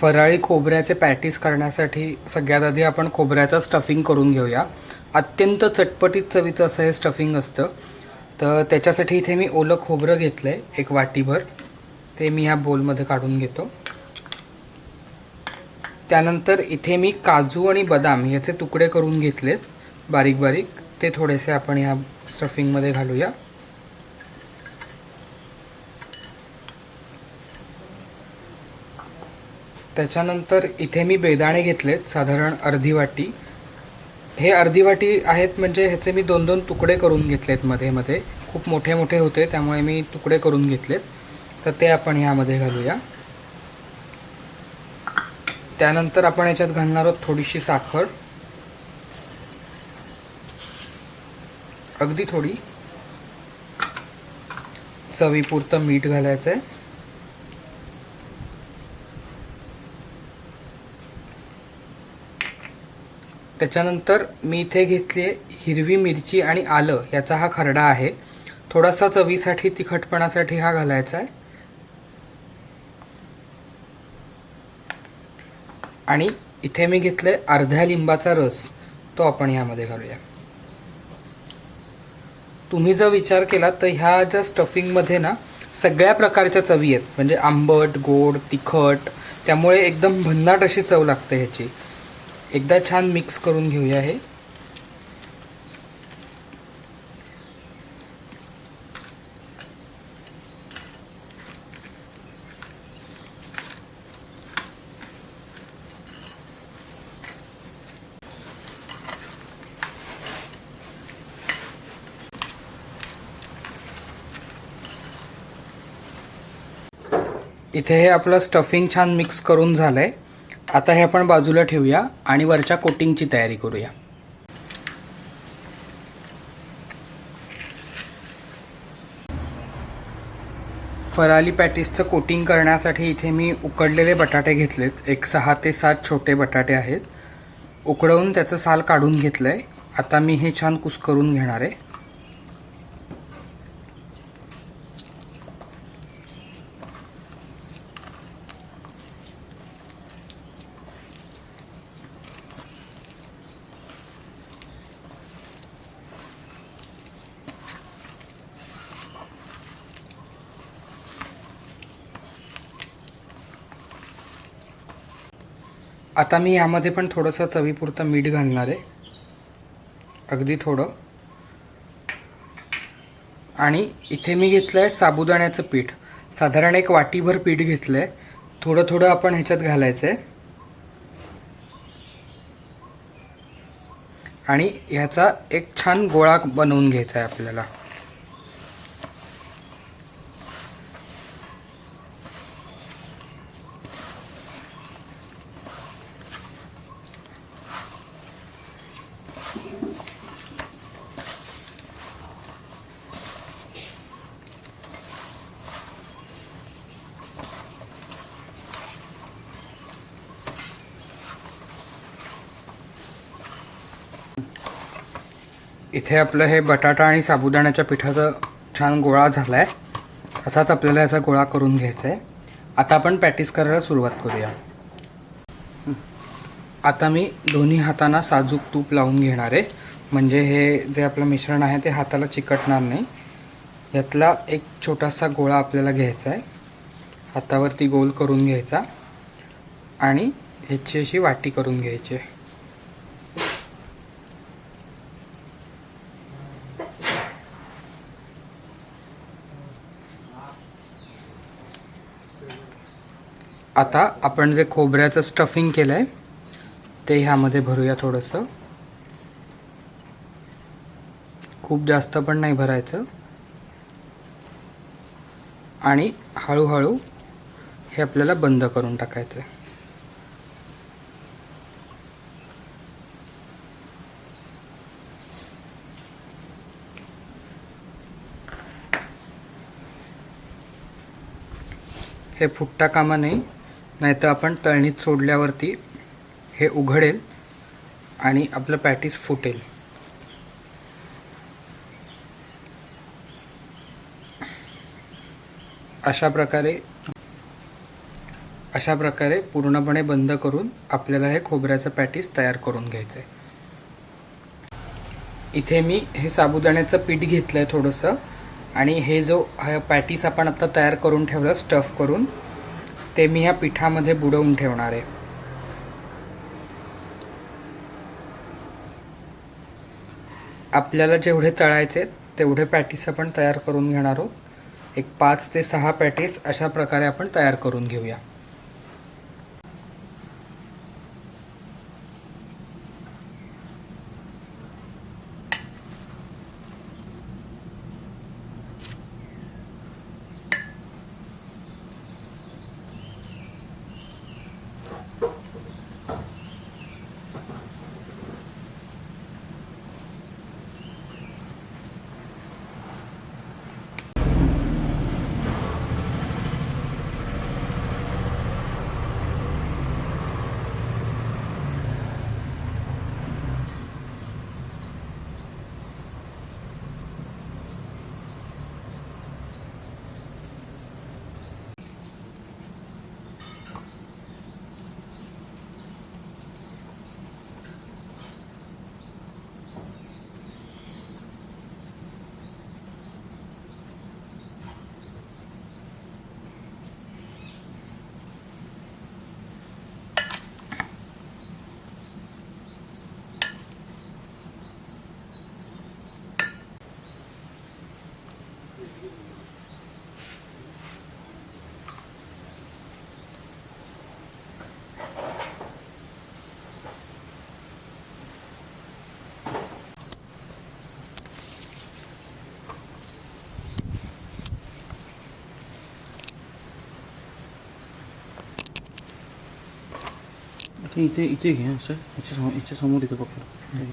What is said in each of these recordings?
फराळी खोबऱ्याचे पॅटीस करण्यासाठी सगळ्यात आधी आपण खोबऱ्याचं स्टफिंग करून घेऊया. अत्यंत चटपटीत चवीचं असं हे स्टफिंग असतं. तर त्याच्यासाठी इथे मी ओलं खोबरं घेतलं आहे एक वाटीभर. ते मी ह्या बोलमध्ये काढून घेतो. त्यानंतर इथे मी काजू आणि बदाम याचे तुकडे करून घेतलेत. बारीक बारीक. ते थोडेसे आपण ह्या स्टफिंगमध्ये घालूया. त्याच्यानंतर इथे मी बेदाणे घेतलेत साधारण अर्धी वाटी. हे अर्धी वाटी आहेत म्हणजे ह्याचे मी दोन दोन तुकडे करून घेतलेत मध्ये मध्ये. खूप मोठे मोठे होते त्यामुळे मी तुकडे करून घेतलेत. तर ते आपण ह्यामध्ये घालूया. त्यानंतर आपण याच्यात घालणार आहोत थोडीशी साखर. अगदी थोडी. चवीपुरतं मीठ घालायचं आहे त्याच्यानंतर मी इथे घेतली हिरवी मिरची आणि आलं याचा हा खरडा आहे. थोडासा चवीसाठी तिखटपणासाठी हा घालायचा आहे. आणि इथे मी घेतलं आहे अर्ध्या लिंबाचा रस. तो आपण ह्यामध्ये घालूया. तुम्ही जर विचार केला तर ह्या ज्या स्टफिंगमध्ये ना सगळ्या प्रकारच्या चवी आहेत. म्हणजे आंबट गोड तिखट त्यामुळे एकदम भन्नाट अशी चव लागते ह्याची. एकदा छान मिक्स करून घेऊया हे. इथे हे आपलं स्टफिंग छान मिक्स करून झालं आहे आता हे आपण बाजूला ठेवूया आणि वरच्या कोटिंगची तयारी करूया. फराली पॅटीसचं कोटिंग करण्यासाठी इथे मी उकडलेले बटाटे घेतलेत. एक सहा ते सात छोटे बटाटे आहेत. उकडवून त्याचं साल काढून घेतलं आहे आता मी हे छान कुस्करून घेणार आहे. आता मी यामध्ये पण थोडंसं चवीपुरतं मीठ घालणार आहे. अगदी थोडं. आणि इथे मी घेतलं आहे साबुदाण्याचं पीठ. साधारण एक वाटीभर पीठ घेतलं आहे थोडं थोडं आपण ह्याच्यात घालायचं आहे आणि ह्याचा एक छान गोळा बनवून घ्यायचा आहे आपल्याला. इथे आपलं हे बटाटा आणि साबुदाण्याच्या पिठाचा छान गोळा झाला आहे असाच आपल्याला याचा गोळा करून घ्यायचा आहे आता आपण पॅटीस करायला सुरुवात करूया. आता मी दोन्ही हातांना साजूक तूप लावून घेणार आहे. म्हणजे हे जे आपलं मिश्रण आहे ते हाताला चिकटणार नाही. यातला एक छोटासा गोळा आपल्याला घ्यायचा आहे हातावरती गोल करून घ्यायचा. आणि ह्याची अशी वाटी करून घ्यायची आहे. आता आपण जे खोबऱ्याचं स्टफिंग केलं आहे ते ह्यामध्ये भरूया थोडंसं. खूप जास्त पण नाही भरायचं. आणि हळूहळू हे आपल्याला बंद करून टाकायचं आहे हे फुटता कामा नाही नाहीतर आपण तळणीत सोडल्यावरती हे उघडेल आणि आपलं पॅटीस फुटेल. अशा प्रकारे अशा प्रकारे पूर्णपणे बंद करून आपल्याला हे खोबऱ्याचं पॅटीस तयार करून घ्यायचं आहे इथे मी हे साबुदाण्याचं पीठ घेतलं आहे थोडंसं आणि हे जो हा पॅटीस आपण आता तयार करून ठेवलं स्टफ करून ते मी ह्या पिठामध्ये बुडवून ठेवणार आहे. आपल्याला जेवढे तळायचे तेवढे पॅटीस आपण तयार करून घेणार आहोत. एक पाच ते सहा पॅटीस अशा प्रकारे आपण तयार करून घेऊया. इथे इथे इथे घे सर. याच्या समोर याच्या समोर इथे पकड. हे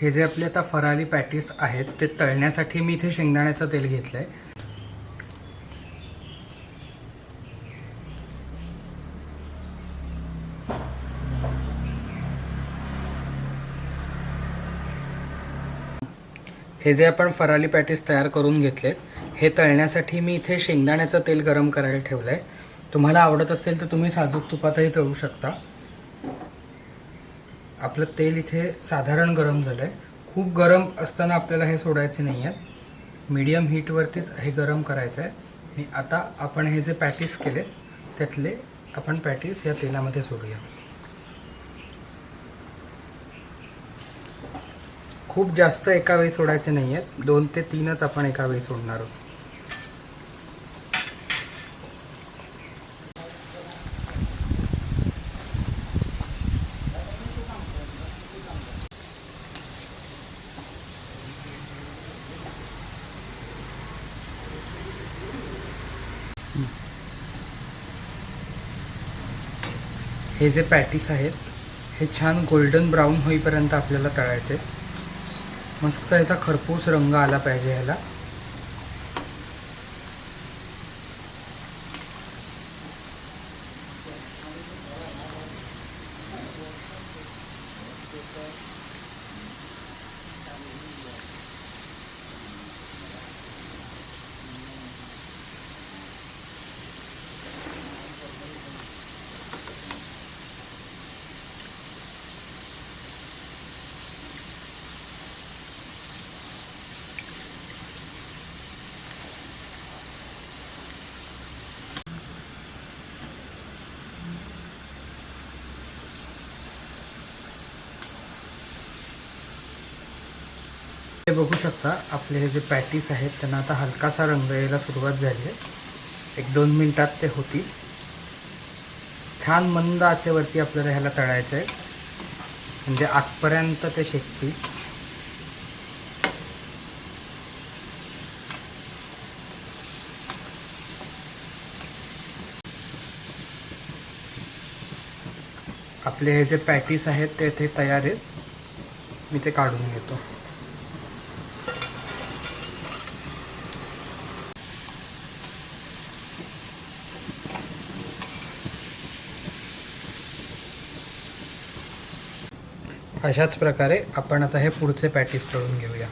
हे जे आपले आता फराली पॅटीस आहेत ते तळण्यासाठी मी इथे शेंगदाण्याचं तेल घेतलं आहे हे जे आपण फराली पॅटीस तयार करून घेतलेत हे तळण्यासाठी मी इथे शेंगदाण्याचं तेल गरम करायला ठेवलं आहे तुम्हाला आवडत असेल तर तुम्ही साजूक तुपातही तळू शकता. आपलं तेल इथे साधारण गरम झालं आहे खूप गरम असताना आपल्याला हे सोडायचे नाही आहेत. मीडियम हीटवरतीच हे गरम करायचं आहे आणि आता आपण हे जे पॅटीस केले त्यातले आपण पॅटीस या तेलामध्ये सोडूया. खूप जास्त एका वेळी सोडायचे नाही आहेत. दोन ते तीनच आपण एका वेळी सोडणार आहोत. हे जे पॅटीस आहेत हे छान गोल्डन ब्राऊन होईपर्यंत आपल्याला तळायचे. मस्त याचा खरपूस रंग आला पाहिजे ह्याला. हे बघू शकता. आपले हे जे पॅटीस आहेत त्यांना आता हलकासा रंग यायला सुरुवात झाली आहे. एक दोन मिनिटात ते होतील. छान मंद आचेवरती आपल्याला ह्याला तळायचं आहे. म्हणजे आतपर्यंत ते शेकतील. आपले हे जे पॅटीस आहेत ते इथे तयार आहेत. मी ते काढून घेतो. अशाच प्रकारे आपण आता हे पुढचे पॅटीस तळून घेऊया.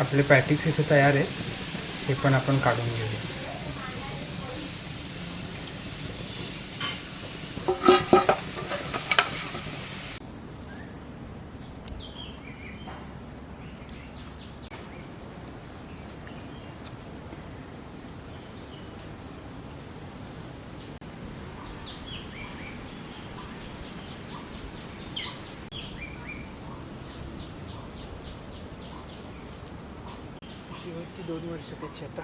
आपले पॅटीस इथे तयार आहेत हे पण आपण काढून घेऊया. दोन वर्ष त्याची आता